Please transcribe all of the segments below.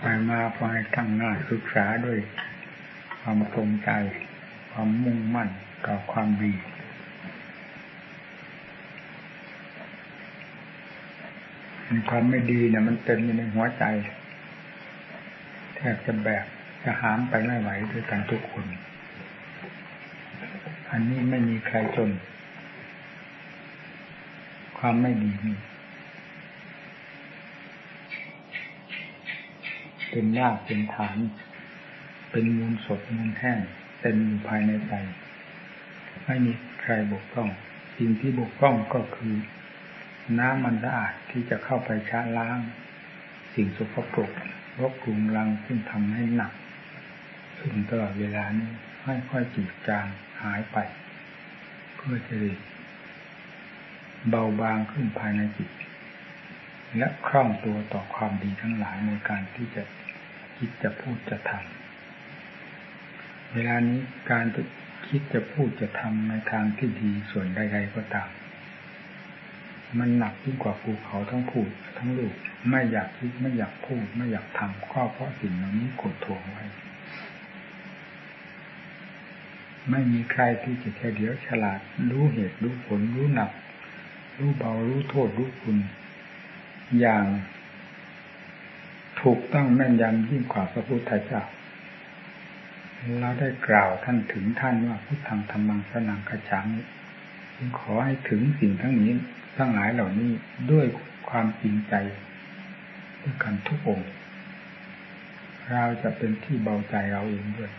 ไปมาพอให้ตั้งหน้าศึกษาด้วย ความตรงใจ ความมุ่งมั่นต่อความดีความไม่ดีเนี่ยมันเต็มอยู่ในหัวใจแทบจะแบกจะหามไปไม่ไหวด้วยกันทุกคน อันนี้ไม่มีใครจน ความไม่ดีนี่ เป็นรากเป็นฐาน เป็นมูลสดมูลแห้งเต็มอยู่ภายในใจไม่มีใครบกพร่อง สิ่งที่บกพร่องก็คือ น้ำมันสะอาดที่จะเข้าไปชะล้าง สิ่งสกปรกรบกลุ่มลังซึ่งทำให้หนักขึ้นตลอดเวลานี้ค่อยๆจืดจางหายไป เพื่อจะได้เบาบางขึ้นภายในจิต และคล่องตัวต่อความดีทั้งหลายในการที่จะคิดจะพูดจะทำเวลานี้การจะคิดจะพูดจะทำในทางที่ดีส่วนใดๆก็ตาม มันหนักยิ่งกว่าภูเขาทั้งพูดทั้งลูกไม่อยากคิดไม่อยากพูด ไม่อยากทำก็เพราะสิ่งเหล่านี้กดถ่วงไว้ ไม่มีใครที่จะแค่เฉลียวฉลาด รู้เหตุรู้ผลรู้หนัก รู้เบารู้โทษรู้คุณ อย่างถูกต้องแม่นยำยิ่งกว่าพระพุทธเจ้า เราได้กล่าวท่านถึงท่านว่าพุทธังธรรมังสนังขจังจึงขอให้ถึงสิ่งทั้งนี้ทั้งหลายเหล่านี้ด้วยความจริงใจด้วยกันทุกองค์เราจะเป็นที่เบาใจเราเองด้วย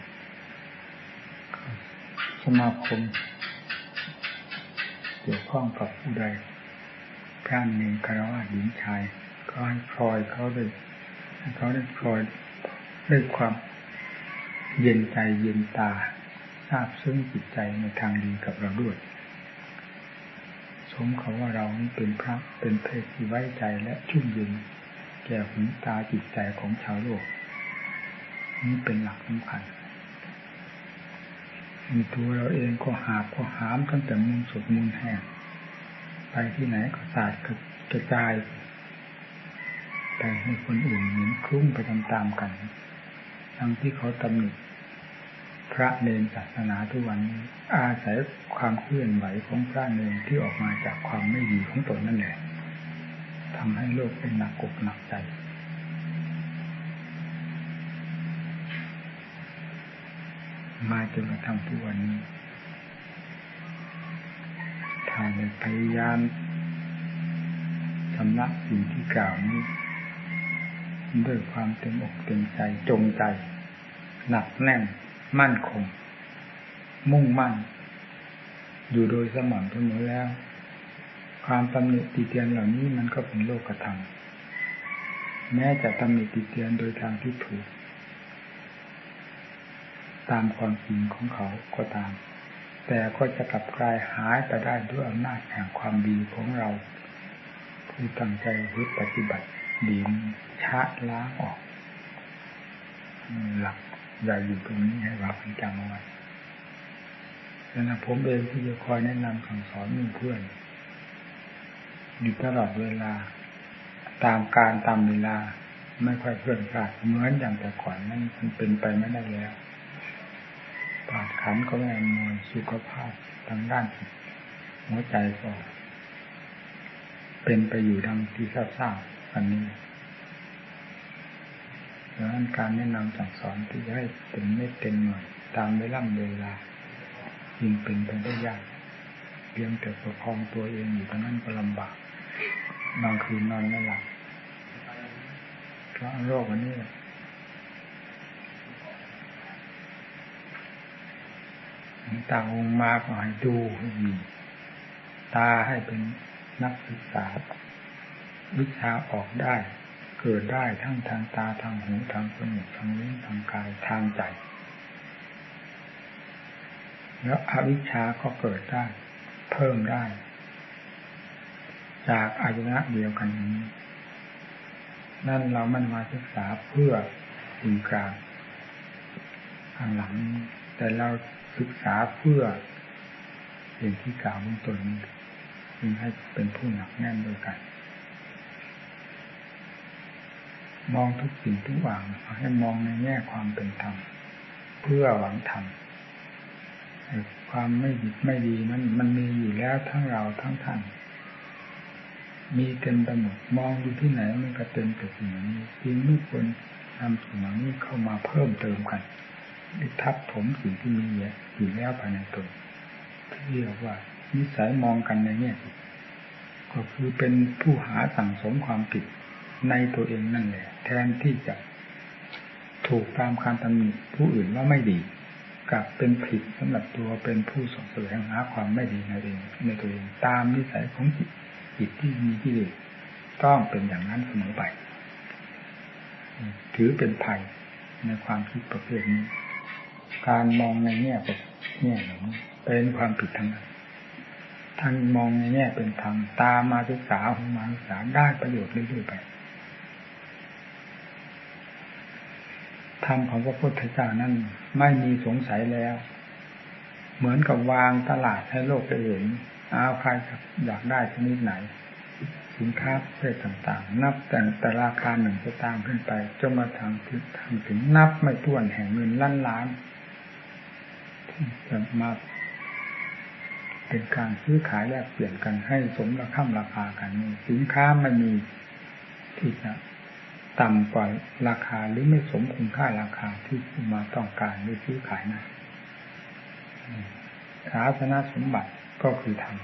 สมาคมเกี่ยวข้องกับผู้ใด พระเนรคารวะหญิงชายก็ให้พลอยเขาด้วยเขาได้พลอยด้วยความเย็นใจเย็นตาทราบซึ้งจิตใจในทางดีกับเราด้วย สมเขาว่าเรานี้เป็นพระเป็นเพศที่ไว้ใจและชุ่มเย็นแก่หูตาจิตใจของชาวโลก นี้เป็นหลักสำคัญมีตัวเราเองก็หาก็หามตั้งแต่มูลสดมูลแห้ง ไปที่ไหนก็สาดกระจายไปให้คนอื่นเห็นคลุ้งไปตามๆกัน ทั้งที่เขาตำหนิพระเนรศาสนาทุกวันอาศัยความเคลื่อนไหวของพระเนรที่ออกมาจากความไม่ดีของตนนั่นแหละทำให้โลกเป็นหนักกกหนักใจมาจนกระทั่งทุกวันนี้าพยายามชำระสิ่งที่กล่าวนี้ ด้วยความเต็มอกเต็มใจจงใจ หนักแน่นมั่นคง มุ่งมั่น อยู่โดยสม่ำเสมอแล้ว ความตำหนิติเตียนเหล่านี้มันก็เป็นโลกธรรมแม้จะตำหนิติเตียนโดยทางที่ถูก ตามความจริงของเขาก็ตาม แต่ก็จะกลับกลายหายไปได้ด้วยอำนาจแห่งความดีของเราผู้ตั้งใจยึดปฏิบัติดีชะล้างออก หลักใหญ่อยู่ตรงนี้ให้เราจำเอาไว้แล้วนะผมเองที่จะคอยแนะนำสั่งสอนมีเพื่อนอยู่ตลอดเวลา ตามการตามเวลา ไม่ค่อยเพื่อนพลาดเหมือนอย่างแต่ก่อนนั่นมันเป็นไปไม่ได้แล้ว ปาดขันก็ไม่อำนวยสุขภาพทางด้านจิตหัวใจก็ เป็นไปอยู่ดังที่ทราบๆอันนี้ดังนั้นการแนะนำสั่งสอนที่จะให้เป็นเม็ดเต็มหน่วยตามเวลาเวลายิ่งเป็นไปได้ยากเพียงแต่ประคองตัวเองอยู่ตรงนั้นก็ลำบากบางคืนนอนไม่หลับเพราะโรคอันนี้ ตาองมาก็ให้ดูมีตาให้เป็นนักศึกษา วิชาออกได้ เกิดได้ทั้งทางตาทางหูทางจมูกทางลิ้นทางกายทางใจ แล้วอวิชชาก็เกิดได้ เพิ่มได้ จากอายุนะเดียวกันนี้ นั่นเรามันมาศึกษาเพื่อสิ่งกลางทางหลัง แต่เรา ศึกษาเพื่อสิ่งที่กล่าวเบื้องต้นจึงให้เป็นผู้หนักแน่นด้วยกัน มองทุกสิ่งทุกอย่างให้มองในแง่ความเป็นธรรม เพื่อหวังธรรมความไม่ดีไม่ดีนั้นมันมีอยู่แล้วทั้งเราทั้งท่าน มีเต็มไปหมดมองดูที่ไหนมันก็เต็มแต่สิ่งนี้จึงไม่ควรนำสิ่งนี้เข้ามาเพิ่มเติมกัน ทับถมสิ่งที่มีอยู่แล้วภายในตัวที่เรียกว่า นิสัยมองกันในแง่ก็คือเป็นผู้หาสั่งสมความผิดในตัวเองนั่นแหละ แทนที่จะถูกตามการตำหนิผู้อื่นว่าไม่ดีกลับเป็นผิดสำหรับตัวเป็นผู้สงแสวงหาความไม่ดีในเองในตัวเองตามนิสัยของจิตจิตที่มีที่ดีต้องเป็นอย่างนั้นเสมอไป ถือเป็นภัยในความคิดประเภทนี้ การมองในแง่แบบแง่หนึ่งเป็นความผิดทั้งนั้นท่านมองในแง่เป็นธรรมตามมาศึกษาของมาศึกษาได้ประโยชน์เรื่อยๆไปธรรมของพระพุทธเจ้านั้นไม่มีสงสัยแล้ว เหมือนกับวางตลาดให้โลกได้เห็นเอาใครอยากได้ชนิดไหน สินค้าประเภทต่างๆ นับแต่แต่ราคาหนึ่งจะตามขึ้นไปจนมาทำถึงทำถึงนับไม่ถ้วนแห่งเงินล้านล้าน มาเป็นการซื้อขายแลกเปลี่ยนกันให้สมราคาราคากัน สินค้าไม่มีที่จะต่ำกว่าราคาหรือไม่สมคุณค่าราคาที่ผู้มาต้องการหรือซื้อขายนะศาสนาสมบัติก็คือธรรม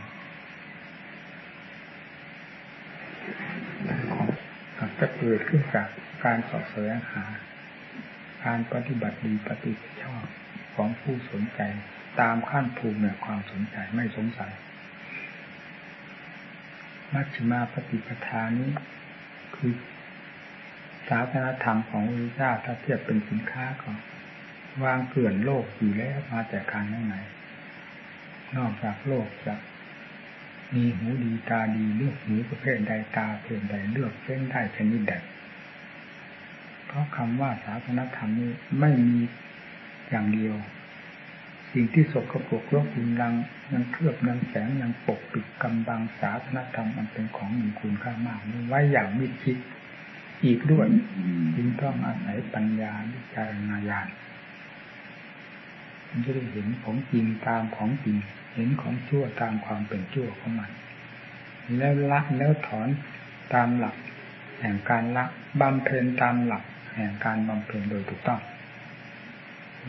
จะเกิดขึ้นจากการสอบแสวงหา การปฏิบัติดีปฏิบัติชอบ ของผู้สนใจ ตามขั้นภูมิเหนือความสนใจไม่สงสัย มัชฌิมาปฏิปทานี้คือศาสนธรรมของพระเจ้าถ้าเทียบเป็นสินค้าก็วางเกลื่อนโลกอยู่แล้วมาแต่การไหนไหนนอกจากโลกจะมีหูดีตาดีเลือกหูประเภทใดตาเพศใดเลือกเส้นได้ชนิดใดเพราะคำว่าศาสนธรรมนี้ไม่มี อย่างเดียว สิ่งที่สกปรกโลกคุณลังยังเคลือบยังแสงยังปกปิดกำบังศาสนธรรมมันเป็นของมีคุณค่ามากไว้อย่างมิดชิดอีกด้วยจึงต้องอาศัยปัญญาวิจารณญาณมันจะได้เห็นของจริงตามของจริง เห็นของชั่วตามความเป็นชั่วของมัน แล้วละแล้วถอนตามหลัก แห่งการละบำเพ็ญตามหลัก แห่งการบำเพ็ญโดยถูกต้อง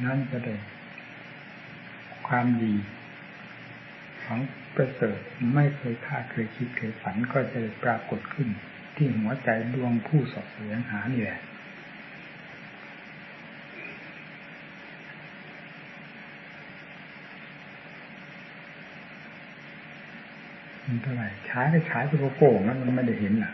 นั่นจะได้ความดีของประเสริฐไม่เคยคาดเคยคิดเคยฝันก็จะปรากฏขึ้น ที่หัวใจดวงผู้สอบเสียงหานี่แหละมันเท่าไหร่ใช้ไปใช้ไปโกโก้มันมันไม่ได้เห็นอะ